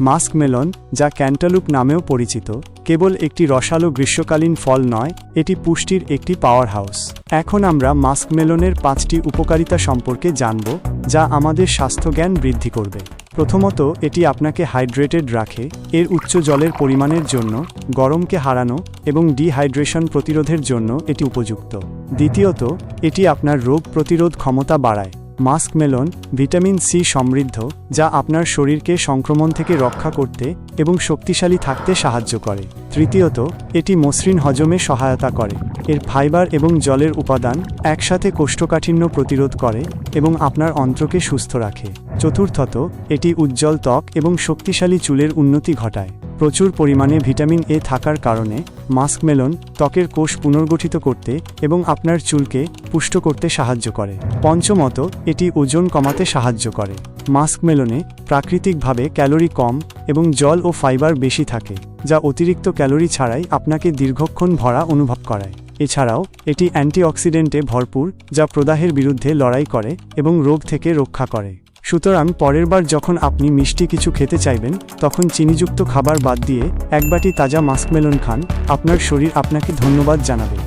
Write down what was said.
Mask melon, যা cantaloupe নামেও পরিচিত, কেবল একটি রসালো গ্রীষ্মকালীন ফল নয়, এটি পুষ্টির একটি পাওয়ার হাউস এখন আমরা মাস্ক মেলনের পাঁচটি উপকারিতা সম্পর্কে জানব, যা আমাদের স্বাস্থ্যজ্ঞান বৃদ্ধি করবে। প্রথমত, এটি আপনাকে হাইড্রেটেড রাখে, এর উচ্চ জলের পরিমাণের জন্য, গরমকে হারানো এবং ডিহাইড্রেশন প্রতিরোধের জন্য এটি উপযুক্ত। দ্বিতীয়ত, এটি আপনার রোগ প্রতিরোধ ক্ষমতা বাড়ায়। মাস্ক মেলন, ভিটামিন সি সমৃদ্ধ, যা আপনার শরীরকে সংক্রমণ থেকে রক্ষা করতে এবং শক্তিশালী থাকতে সাহায্য করে। তৃতীয়ত, এটি মসৃণ হজমে সহায়তা করে। এর ফাইবার এবং জলের উপাদান একসাথে কোষ্ঠকাঠিন্য প্রতিরোধ করে এবং আপনার অন্ত্রকে সুস্থ রাখে। চতুর্থত, এটি উজ্জ্বল ত্বক এবং শক্তিশালী চুলের উন্নতি ঘটায়। প্রচুর পরিমাণে ভিটামিন এ থাকার কারণে মাস্ক মেলন ত্বকের কোষ পুনর্গঠিত করতে এবং আপনার চুলকে পুষ্ট করতে সাহায্য করে। পঞ্চমত, এটি ওজন কমাতে সাহায্য করে। মাস্ক মেলনে প্রাকৃতিকভাবে ক্যালোরি কম এবং জল ও ফাইবার বেশি থাকে, যা অতিরিক্ত ক্যালোরি ছাড়াই আপনাকে দীর্ঘক্ষণ ভরা অনুভব করায়। এছাড়াও, এটি অ্যান্টিঅক্সিডেন্টে ভরপুর, যা প্রদাহের বিরুদ্ধে লড়াই করে এবং রোগ থেকে রক্ষা করে। সুতরাং পরের বার যখন আপনি মিষ্টি কিছু খেতে চাইবেন, তখন চিনিযুক্ত খাবার বাদ দিয়ে এক বাটি তাজা মাস্কমেলন খান। আপনার শরীর আপনাকে ধন্যবাদ জানাবে।